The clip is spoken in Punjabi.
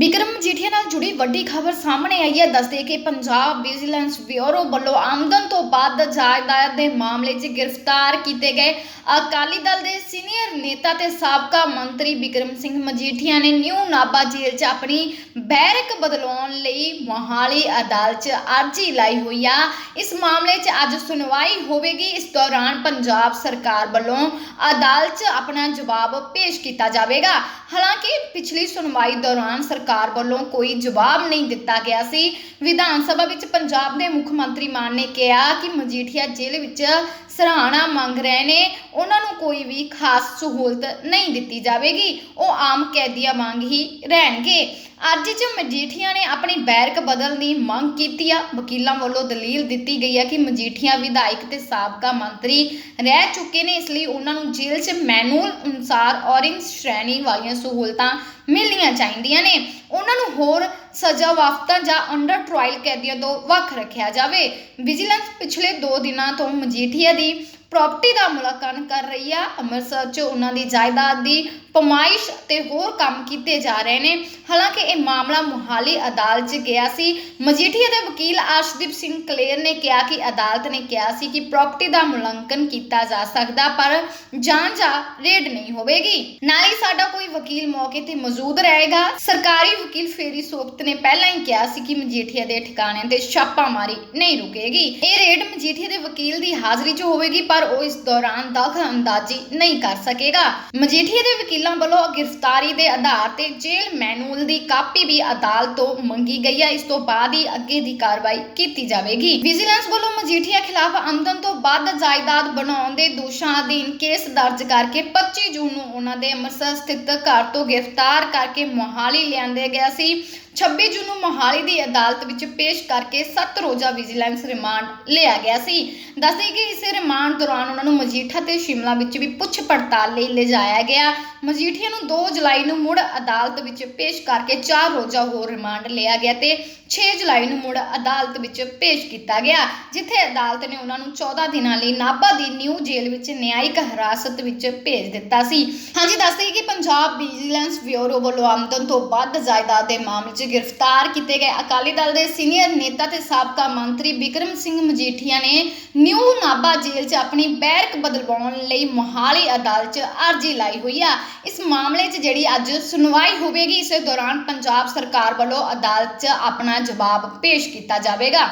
ਵਿਕਰਮ ਮਜੀਠੀਆ ਨਾਲ ਜੁੜੀ ਵੱਡੀ ਖਬਰ ਸਾਹਮਣੇ ਆਈ ਹੈ। ਦੱਸਦੇ ਕਿ ਪੰਜਾਬ ਵਿਜੀਲੈਂਸ ਬਿਊਰੋ ਵੱਲੋਂ ਆਮਦਨ ਤੋਂ ਬਾਅਦ ਜਾਇਦਾਦ ਦੇ ਮਾਮਲੇ 'ਚ ਗ੍ਰਿਫਤਾਰ ਕੀਤੇ ਗਏ। ਅਕਾਲੀ ਦਲ ਦੇ ਸੀਨੀਅਰ ਨੇਤਾ ਤੇ ਸਾਬਕਾ ਮੰਤਰੀ ਵਿਕਰਮ ਸਿੰਘ ਮਜੀਠੀਆ ਨੇ ਨਿਊ ਨਾਭਾ ਜੇਲ੍ਹ 'ਚ ਆਪਣੀ ਬੈਰਕ ਬਦਲਾਉਣ ਲਈ ਮੋਹਾਲੀ ਅਦਾਲਤ 'ਚ ਅਰਜ਼ੀ ਲਾਈ ਹੋਈ ਆ। ਇਸ ਮਾਮਲੇ 'ਚ ਅੱਜ ਸੁਣਵਾਈ ਹੋਵੇਗੀ। ਇਸ ਦੌਰਾਨ ਪੰਜਾਬ ਸਰਕਾਰ ਵੱਲੋਂ ਅਦਾਲਤ 'ਚ ਆਪਣਾ ਜਵਾਬ ਪੇਸ਼ ਕੀਤਾ ਜਾਵੇਗਾ। ਹਾਲਾਂਕਿ ਪਿਛਲੀ ਸੁਣਵਾਈ ਦੌਰਾਨ ਸਰਕਾਰ ਸਰਕਾਰ ਵੱਲੋਂ ਕੋਈ ਜਵਾਬ ਨਹੀਂ ਦਿੱਤਾ ਗਿਆ ਸੀ। ਵਿਧਾਨ ਸਭਾ ਵਿੱਚ ਪੰਜਾਬ ਦੇ ਮੁੱਖ ਮੰਤਰੀ ਮਾਨ ਨੇ ਕਿਹਾ ਕਿ ਮਜੀਠੀਆ ਜੇਲ੍ਹ ਵਿੱਚ ਸਰਾਹਣਾ ਮੰਗ ਰਹੇ ਨੇ। ਉਹਨਾਂ ਨੂੰ ਕੋਈ ਵੀ ਖਾਸ ਸਹੂਲਤ ਨਹੀਂ ਦਿੱਤੀ ਜਾਵੇਗੀ। ਉਹ ਆਮ ਕੈਦੀਆਂ ਵਾਂਗ ਹੀ ਰਹਿਣਗੇ। ਅੱਜ ਚ ਮਜੀਠੀਆ ਨੇ ਆਪਣੀ ਬੈਰਕ ਬਦਲਣ ਦੀ ਮੰਗ ਕੀਤੀ ਆ। ਵਕੀਲਾਂ ਵੱਲੋਂ ਦਲੀਲ ਦਿੱਤੀ ਗਈ ਹੈ ਕਿ ਮਜੀਠੀਆ ਵਿਧਾਇਕ ਤੇ ਸਾਬਕਾ ਮੰਤਰੀ ਰਹਿ ਚੁੱਕੇ ਨੇ। ਇਸ ਲਈ ਉਹਨਾਂ ਨੂੰ ਜੇਲ੍ਹ 'ਚ ਮੈਨੂਅਲ ਅਨੁਸਾਰ ਔਰੰਜ ਸ਼੍ਰੇਣੀ ਵਾਲੀਆਂ ਸਹੂਲਤਾਂ ਮਿਲਣੀਆਂ ਚਾਹੀਦੀਆਂ ਨੇ। ਉਹਨਾਂ ਨੂੰ ਹੋਰ ਸਜ਼ਾ ਵਾਫਤਾ ਜਾਂ ਅੰਡਰ ਟ੍ਰਾਇਲ ਕੈਦੀਆਂ ਤੋਂ ਵੱਖ ਰੱਖਿਆ ਜਾਵੇ। ਵਿਜੀਲੈਂਸ ਪਿਛਲੇ 2 ਦਿਨਾਂ ਤੋਂ ਮਜੀਠੀਆ ਦੀ ਪ੍ਰਾਪਰਟੀ ਦਾ ਮੁਲਾਂਕਣ ਕਰ ਰਹੀ ਆ। ਅੰਮ੍ਰਿਤਸਰ 'ਚ ਉਹਨਾਂ ਦੀ ਜਾਇਦਾਦ ਦੀ ਪਮਾਇਸ਼ ਤੇ ਹੋਰ ਕੰਮ ਕੀਤੇ ਜਾ ਰਹੇ ਨੇ। ਹਾਲਾਂਕਿ ਇਹ ਮਾਮਲਾ ਮੁਹਾਲੀ ਅਦਾਲਤ 'ਚ ਗਿਆ ਸੀ। ਮਜੀਠੀਆ ਦੇ ਵਕੀਲ ਆਸ਼ਦੀਪ ਸਿੰਘ ਕਲੇਰ ਨੇ ਕਿਹਾ ਕਿ ਅਦਾਲਤ ਨੇ ਕਿਹਾ ਸੀ ਕਿ ਪ੍ਰਾਪਰਟੀ ਦਾ ਮੁਲਾਂਕਣ ਕੀਤਾ ਜਾ ਸਕਦਾ, ਪਰ ਜਾਂਚ ਜਾਂ ਰੇਡ ਨਹੀਂ ਹੋਵੇਗੀ। ਨਾਲ ਹੀ ਸਾਡਾ ਕੋਈ ਵਕੀਲ ਮੌਕੇ ਤੇ ਮੌਜੂਦ ਰਹੇਗਾ। ਸਰਕਾਰੀ ਵਕੀਲ ਫੇਰੀ ਸੋਪਤ ਨੇ ਪਹਿਲਾਂ ਹੀ ਕਿਹਾ ਸੀ ਕਿ ਮਜੀਠੀਆ ਦੇ ਠਿਕਾਣਿਆਂ ਤੇ ਛਾਪਾਮਾਰੀ ਨਹੀਂ ਰੁਕੇਗੀ। ਇਹ ਰੇਡ ਮਜੀਠੀਆ ਦੇ ਵਕੀਲ ਦੀ ਹਾਜ਼ਰੀ 'ਚ ਹੋਵੇਗੀ ਪਰ ਉਹ ਇਸ ਦੌਰਾਨ ਦਖਲ ਨਹੀਂ ਕਰ ਸਕੇਗਾ। ਮਜੀਠੀਆ ਦੇ ਵਕੀਲਾਂ ਵੱਲੋਂ ਗ੍ਰਿਫਤਾਰੀ ਦੇ ਆਧਾਰ ਤੇ ਜੇਲ੍ਹ ਮੈਨੂਅਲ ਦੀ ਕਾਪੀ ਵੀ ਅਦਾਲਤ ਤੋਂ ਮੰਗੀ ਗਈ ਹੈ। ਇਸ ਤੋਂ ਬਾਅਦ ਹੀ ਅੱਗੇ ਦੀ ਕਾਰਵਾਈ ਕੀਤੀ ਜਾਵੇਗੀ। ਵਿਜੀਲੈਂਸ ਵੱਲੋਂ ਮਜੀਠੀਆ ਖਿਲਾਫ ਆਮਦਨ ਤੋਂ ਵੱਧ ਜਾਇਦਾਦ ਬਣਾਉਣ ਦੇ ਦੋਸ਼ਾਂ ਅਧੀਨ ਕੇਸ ਦਰਜ ਕਰਕੇ 25 ਜੂਨ ਨੂੰ ਉਹਨਾਂ ਦੇ ਅੰਮ੍ਰਿਤਸਰ ਸਥਿਤ ਘਰ ਤੋਂ ਗ੍ਰਿਫਤਾਰ ਕਰਕੇ ਮੋਹਾਲੀ ਲਿਆਂਦੇ ਗਿਆ ਸੀ। 26 ਜੂਨ ਨੂੰ ਮੋਹਾਲੀ ਦੀ ਅਦਾਲਤ ਵਿੱਚ ਪੇਸ਼ ਕਰਕੇ 7 ਰੋਜ਼ਾ ਵਿਜੀਲੈਂਸ ਰਿਮਾਂਡ ਲਿਆ ਗਿਆ ਸੀ। ਦੱਸਦੇ ਕਿ ਇਸ ਰਿਮਾਂਡ ਦੌਰਾਨ ਉਹਨਾਂ ਨੂੰ ਮਜੀਠਾ ਤੇ ਸ਼ਿਮਲਾ ਵਿੱਚ ਵੀ ਪੁੱਛ ਪੜਤਾਲ ਲਈ ਲਿਜਾਇਆ ਗਿਆ। ਮਜੀਠੀਆ ਨੂੰ 2 ਜੁਲਾਈ ਨੂੰ ਮੁੜ ਅਦਾਲਤ ਵਿੱਚ ਪੇਸ਼ ਕਰਕੇ 4 ਰੋਜ਼ਾ ਹੋਰ ਰਿਮਾਂਡ ਲਿਆ ਗਿਆ ਤੇ 6 ਜੁਲਾਈ ਨੂੰ ਮੁੜ ਅਦਾਲਤ ਵਿੱਚ ਪੇਸ਼ ਕੀਤਾ ਗਿਆ, ਜਿੱਥੇ ਅਦਾਲਤ ਨੇ ਉਹਨਾਂ ਨੂੰ 14 ਦਿਨਾਂ ਲਈ ਨਾਭਾ ਦੀ ਨਿਊ ਜੇਲ੍ਹ ਵਿੱਚ ਨਿਆਇਕ ਹਿਰਾਸਤ ਵਿੱਚ ਭੇਜ ਦਿੱਤਾ ਸੀ। ਹਾਂਜੀ, ਦੱਸਦੇ ਕਿ ਪੰਜਾਬ ਵਿਜੀਲੈਂਸ ਬਿਊਰੋ ਵੱਲੋਂ ਆਮਦਨ ਤੋਂ ਵੱਧ ਜਾਇਦਾਦ ਦੇ ਮਾਮਲੇ 'ਚ ਗ੍ਰਿਫਤਾਰ ਕੀਤੇ ਗਏ ਅਕਾਲੀ ਦਲ ਦੇ ਸੀਨੀਅਰ ਨੇਤਾ ਤੇ ਸਾਬਕਾ ਮੰਤਰੀ ਵਿਕਰਮ ਸਿੰਘ ਮਜੀਠੀਆ ਨੇ ਨਿਊ ਨਾਭਾ ਜੇਲ੍ਹ 'ਚ ਆਪਣੀ ਬੈਰਕ ਬਦਲਵਾਉਣ ਲਈ ਮੋਹਾਲੀ ਅਦਾਲਤ 'ਚ ਅਰਜ਼ੀ ਲਾਈ ਹੋਈ ਆ। ਇਸ ਮਾਮਲੇ 'ਚ ਜਿਹੜੀ ਅੱਜ ਸੁਣਵਾਈ ਹੋਵੇਗੀ, ਇਸੇ ਦੌਰਾਨ ਪੰਜਾਬ ਸਰਕਾਰ ਵੱਲੋਂ ਅਦਾਲਤ 'ਚ ਆਪਣਾ ਜਵਾਬ ਪੇਸ਼ ਕੀਤਾ ਜਾਵੇਗਾ।